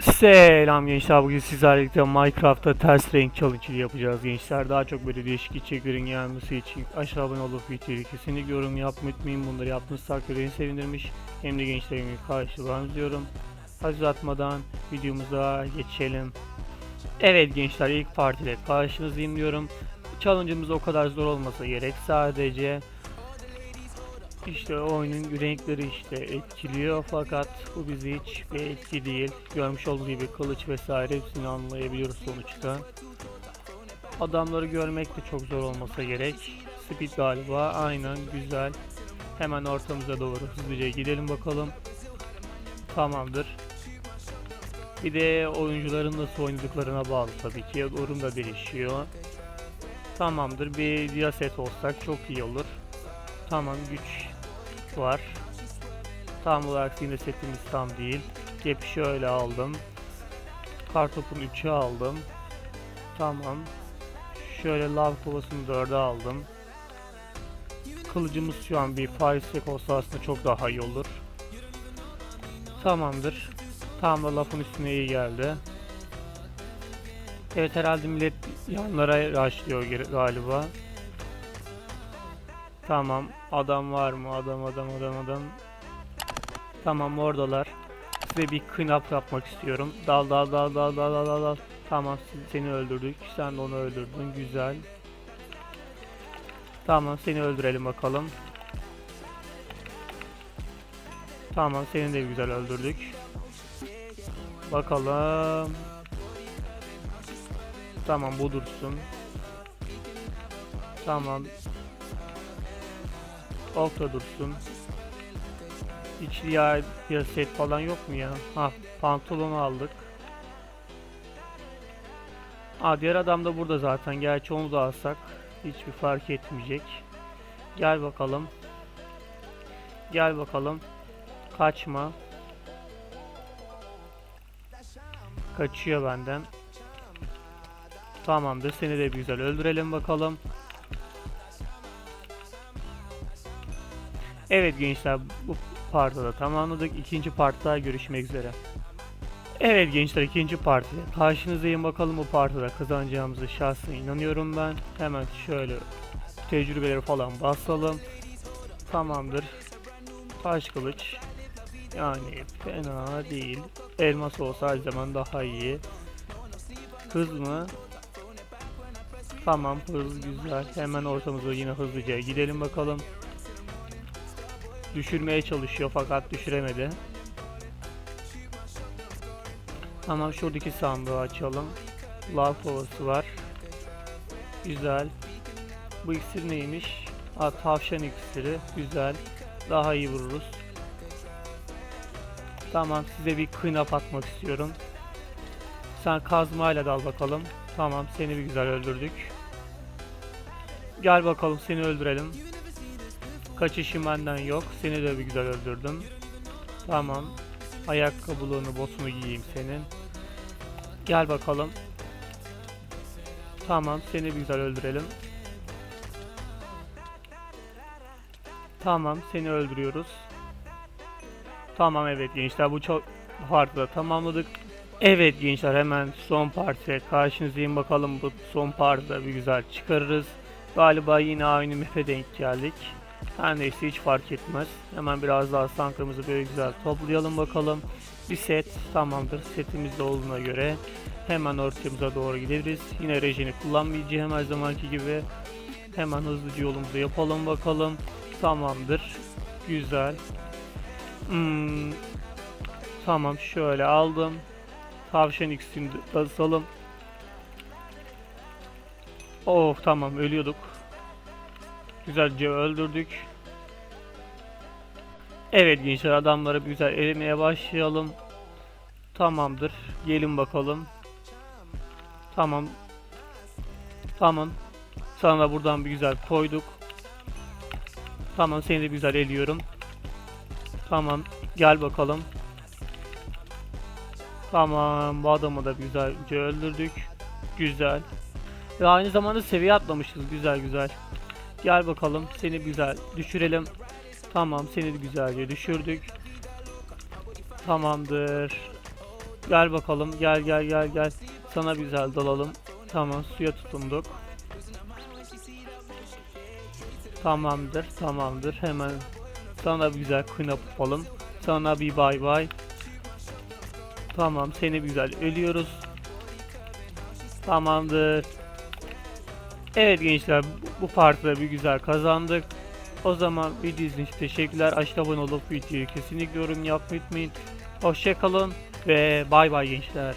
Selam gençler bugün sizlerle birlikte Minecraft'ta ters renk challenge yapacağız gençler. Daha çok böyle değişik içeriklerin gelmesi için aşağı abone olup videoyu kesinlikle yorum yapmayı unutmayın. Bunları yaptığınız takdirde beni sevindirmiş. Hem de gençlerimin karşılığını diyorum. Hadi uzatmadan videomuza geçelim. Evet gençler ilk partide karşınızdayım diyorum. Challenge'ımız o kadar zor olmasa gerek sadece işte oyunun renkleri işte etkiliyor fakat bu bizi hiç bir etki değil. Görmüş olduğu gibi kılıç vesaire hepsini anlayabiliyoruz sonuçta. Adamları görmek de çok zor olmasa gerek. Speed galiba aynen güzel. Hemen ortamıza doğru hızlıca gidelim bakalım. Tamamdır. Bir de oyuncuların nasıl oynadıklarına bağlı tabii ki. Yorum da değişiyor. Tamamdır. Bir dia set olsak çok iyi olur. Tamam güç var. Tam olarak yine setimiz tam değil. Gap şöyle aldım. Kartopun 3'ü aldım. Tamam. Şöyle lav kovasını 4'e aldım. Kılıcımız şu an bir firesek olsa aslında çok daha iyi olur. Tamamdır. Tam da lafın üstüne iyi geldi. Evet herhalde millet yanlara rushlıyor ger- galiba. Tamam. Adam var mı? Adam adam adam adam. Tamam oradalar. Size bir up yapmak istiyorum. Dal dal dal dal dal dal dal dal. Tamam seni öldürdük. Sen de onu öldürdün. Güzel. Tamam seni öldürelim bakalım. Tamam seni de güzel öldürdük. Bakalım. Tamam bu dursun. Tamam Okta dursun. İçli yağ bir set falan yok mu ya? Ha pantolonu aldık. Aa diğer adam da burada zaten. Gerçi onu da alsak hiçbir fark etmeyecek. Gel bakalım. Gel bakalım. Kaçma. Kaçıyor benden. Tamamdır. Seni de güzel öldürelim bakalım. Evet gençler bu partta da tamamladık. İkinci partta görüşmek üzere. Evet gençler ikinci partide karşınızdayım bakalım bu partada kazanacağımızı şahsen inanıyorum ben. Hemen şöyle tecrübeleri falan basalım. Tamamdır. Taş kılıç. Yani fena değil. Elmas olsa her zaman daha iyi. Hız mı? Tamam hız güzel. Hemen ortamıza yine hızlıca gidelim bakalım düşürmeye çalışıyor fakat düşüremedi. Tamam şuradaki sandığı açalım. Lav kovası var. Güzel. Bu iksir neymiş? Aa, tavşan iksiri. Güzel. Daha iyi vururuz. Tamam size bir up atmak istiyorum. Sen kazmayla dal bakalım. Tamam seni bir güzel öldürdük. Gel bakalım seni öldürelim. Kaçışım benden yok. Seni de bir güzel öldürdüm. Tamam. Ayakkabılığını, botunu giyeyim senin. Gel bakalım. Tamam, seni bir güzel öldürelim. Tamam, seni öldürüyoruz. Tamam evet gençler bu çok partide tamamladık. Evet gençler hemen son partiye karşınızdayım bakalım bu son partide bir güzel çıkarırız. Galiba yine aynı map'e denk geldik. Her neyse hiç fark etmez. Hemen biraz daha sankamızı böyle güzel toplayalım bakalım. Bir set tamamdır. Setimizde olduğuna göre hemen ortamıza doğru gideriz. Yine rejini kullanmayacağım her zamanki gibi. Hemen hızlıca yolumuzu yapalım bakalım. Tamamdır. Güzel. Hmm. Tamam şöyle aldım. Tavşan ikisini de basalım. Oh tamam ölüyorduk. Güzelce öldürdük. Evet gençler adamları güzel erimeye başlayalım. Tamamdır. Gelin bakalım. Tamam. Tamam. Sana da buradan bir güzel koyduk. Tamam seni de güzel eliyorum. Tamam. Gel bakalım. Tamam. Bu adamı da güzelce öldürdük. Güzel. Ve aynı zamanda seviye atlamışız. Güzel güzel. Gel bakalım seni güzel düşürelim. Tamam seni güzelce düşürdük. Tamamdır. Gel bakalım gel gel gel gel. Sana güzel dalalım. Tamam suya tutunduk. Tamamdır tamamdır hemen sana güzel clean up yapalım. Sana bir bay bay. Tamam seni güzel ölüyoruz. Tamamdır. Evet gençler bu- partide bir güzel kazandık. O zaman video için teşekkürler. Aşağı abone olup videoyu kesinlikle yorum yapmayı unutmayın. Hoşçakalın ve bay bay gençler.